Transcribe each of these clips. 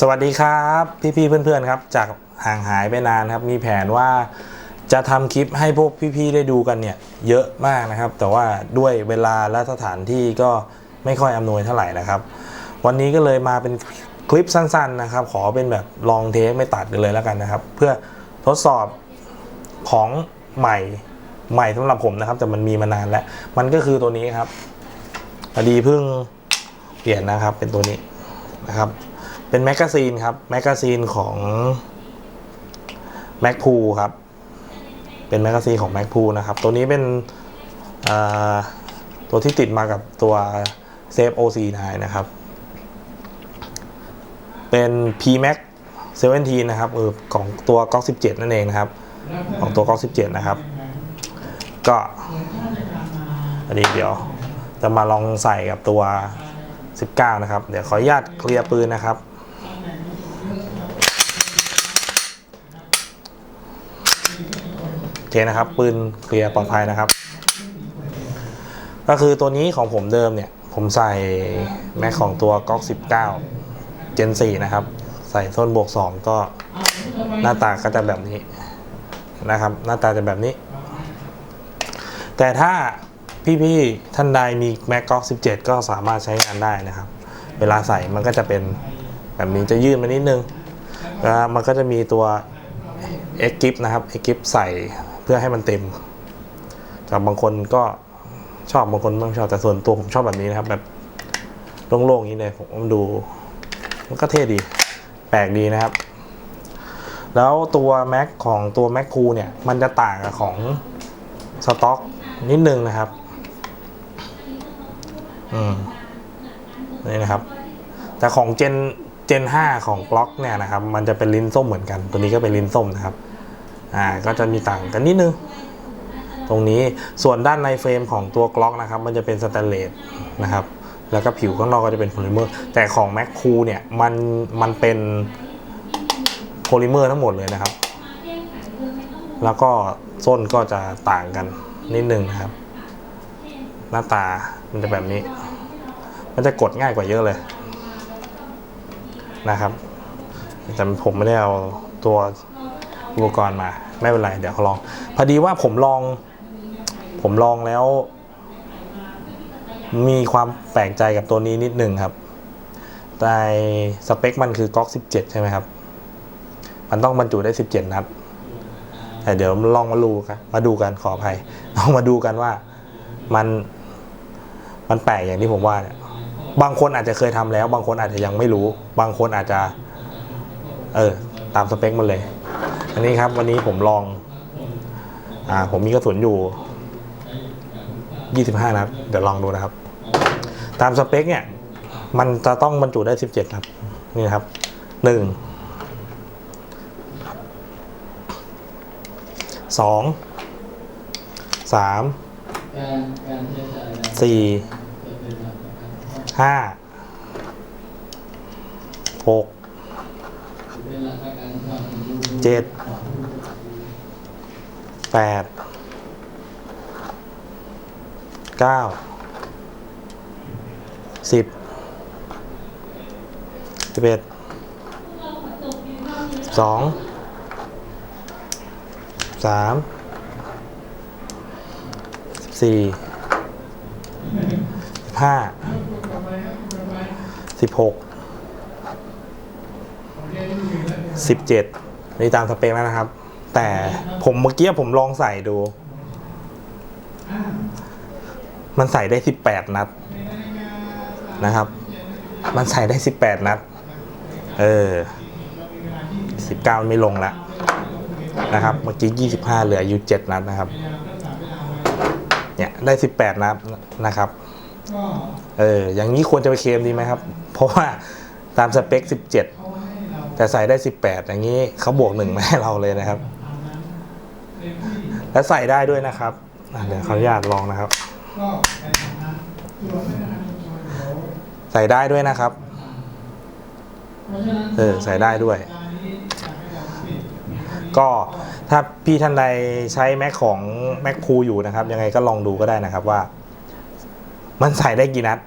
สวัสดีครับพี่ๆเพื่อนๆครับ จากห่างหายไปนานครับ มีแผนว่าจะทำคลิปให้พวกพี่ๆได้ดูกันเนี่ยเยอะมากนะครับ แต่ว่าด้วยเวลาและสถานที่ก็ไม่ค่อยอำนวยเท่าไหร่นะครับ วันนี้ก็เลยมาเป็นคลิปสั้นๆนะครับ ขอเป็นแบบลองเทคไม่ตัดกันเลยแล้วกันนะครับ เพื่อทดสอบของใหม่ใหม่สำหรับผมนะครับ แต่มันมีมานานแล้ว มันก็คือตัวนี้ครับพอดีเพิ่งเปลี่ยนนะครับเป็นตัวนี้นะครับ เป็นแมกกาซีนครับ แมกกาซีนของแม c พูครับ เป็นแมกกาซีนของแม c พูนะครับ ตัวนี้เป็นตัวที่ติดมากับตัวเซฟ OC9 นะครับ เป็น PMax 17นะครับเออของตัวก๊อก17 นั่นเองนะครับ ของตัวก๊อก17 นะครับ ก็อันนี้เดี๋ยวจะมาลองใส่กับตัว 19 นะครับ เดี๋ยวขออนุญาตเคลียร์ปืนนะครับ โอ เคนะครับปืนเคลียร์ปลอดภัยนะครับ ก็คือตัวนี้ของผมเดิมเนี่ย ผมใส่แม็กของตัวก๊อก19 Gen 4 นะครับ ใส่ส้นบวก 2 ก็หน้าตาก็จะแบบนี้นะครับ หน้าตาจะแบบนี้ แต่ถ้าพี่ๆท่านใดมีแม็กก๊อก17 ก็สามารถใช้งานได้นะครับ เวลาใส่มันก็จะเป็นแบบนี้จะยื่นมานิดนึงแล้วมันก็จะมีตัวเอ็กกิฟนะครับเอ็กกิฟใส่ เพื่อให้มันเต็มแต่บางคนก็ชอบบางคนไม่ชอบแต่ส่วนตัวผมชอบแบบนี้นะครับ แบบโล่งๆอย่างนี้เลยผมดู มันก็เท่ดี แปลกดีนะครับ แล้วตัวแม็กของตัวแม็กคูเนี่ย มันจะต่างกับของสต็อกนิดนึงนะครับ อืมนี่นะครับ แต่ของเจนเจน5ของกล็อกเนี่ยนะครับ มันจะเป็นลิ้นส้มเหมือนกัน ตัวนี้ก็เป็นลิ้นส้มนะครับ อ่าก็จะมีต่างกันนิดนึง ตรงนี้ส่วนด้านในเฟรมของตัวกล็อกนะครับ มันจะเป็นสแตนเลสนะครับแล้วก็ผิวข้างนอกก็จะเป็นโพลิเมอร์ แต่ของแม c คูเนี่ยมันมันเป็นโพลิเมอร์ทั้งหมดเลยนะครับ แล้วก็ส้นก็จะต่างกันนิดนึงนะครับ หน้าตามันจะแบบนี้ มันจะกดง่ายกว่าเยอะเลยนะครับ แต่ผมไม่ได้เอาตัว อุปกรณ์มาไม่เป็นไรเดี๋ยวเขาลอง พอดีว่าผมลอง ผมลองแล้ว มีความแปลกใจกับตัวนี้นิดหนึ่งครับ แต่สเปคมันคือก๊อก 17 ใช่ไหมครับ มันต้องบรรจุได้ 17 นัดแต่เดี๋ยวลองมาดูกันมาดูกันขออภัยลองมาดูกันว่ามันมันแปลกอย่างที่ผมว่าเนี่ยบางคนอาจจะเคยทำแล้ว บางคนอาจจะยังไม่รู้ บางคนอาจจะ เออ ตามสเปคมันเลย อันนี้ครับวันนี้ผมลอง อ่า ผมมีกระสุนอยู่ 25 นัด เดี๋ยวลองดูนะครับ ตามสเปคเนี่ย มันจะต้องบรรจุได้ 17 ครับ นี่ครับหนึ่งสองสามสี่ห้าหก เจ็ดแปดเก้าสิบสิบเอ็ดสองสามสี่สิบห้าสิบหกสิบเจ็ด นี่ตามสเปคแล้วนะครับ แต่ผมเมื่อกี้ผมลองใส่ดู มันใส่ได้สิบแปดนัดนะครับ มันใส่ได้สิบแปดนัด เออสิบเก้าไม่ลงแล้วนะครับ เมื่อกี้ยี่สิบห้าเหลืออยู่เจ็ดนัดนะครับ เนี่ยได้สิบแปดนัดนะครับ เออ อย่างนี้ควรจะไปเคลมดีไหมครับ เพราะว่าตามสเปค17 แต่ใส่ได้ 18 อย่างนี้เขาบวกหนึ่งมาให้เราเลยนะครับ และใส่ได้ด้วยนะครับเดี๋ยวขออนุญาตลองนะครับ ใส่ได้ด้วยนะครับเออใส่ได้ด้วย ก็ถ้าพี่ท่านใดใช้แม็กของแม็กคูอยู่นะครับ ยังไงก็ลองดูก็ได้นะครับว่า มันใส่ได้กี่นัด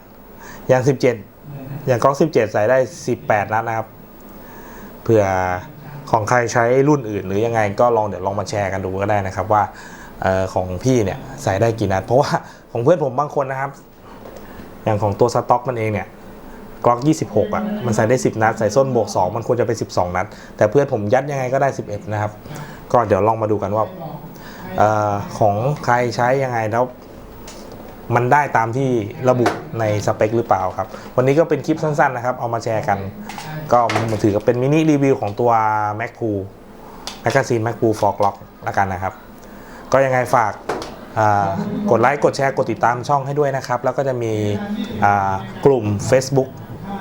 อย่าง 17 อย่างก๊อก17 ใส่ได้ 18 นัดนะครับ เผื่อของใครใช้รุ่นอื่น หรือยังไงก็ลองเดี๋ยวลองมาแชร์กันดูก็ได้นะครับว่าออของพี่เนี่ยใส่ได้กี่นัด เพราะว่าของเพื่อนผมบางคนนะครับ อย่างของตัวสต็อกมันเองเนี่ยกล็อก 26 อะ มันใส่ได้ 10 นัด ใส่ส้นบวก 2 มันควรจะเป็น 12 นัด แต่เพื่อนผมยัดยังไงก็ได้ 11 นะครับ ก็เดี๋ยวลองมาดูกันว่าออของใครใช้ยังไงแล้ว มันได้ตามที่ระบุในสเปคหรือเปล่าครับ วันนี้ก็เป็นคลิปสั้นๆนะครับ เอามาแชร์กัน ก็มันถือกับเป็นมินิรีวิวของตัว Mac p o o แมกกาซีน Mac p o o for Clock ละกันนะครับ ก็ยังไงฝากกดไลค์กดแชร์กดติดตามช่องให้ด้วยนะครับ แล้วก็จะมีกลุ่ม Facebook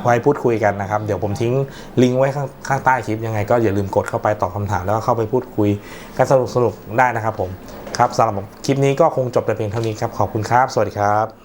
ไว้พูดคุยกันนะครับ เดี๋ยวผมทิ้งลิงก์ไว้ข้างางใต้คลิปยังไงก็อย่าลืมกดเข้าไปตอบคำถามแล้วก็เข้าไปพูดคุยกันสนุกสนุกได้นะครับผมครับสำหรับคลิปนี้ก็คงจบแต่เพียงเท่านี้ครับ ขอบคุณครับ สวัสดีครับ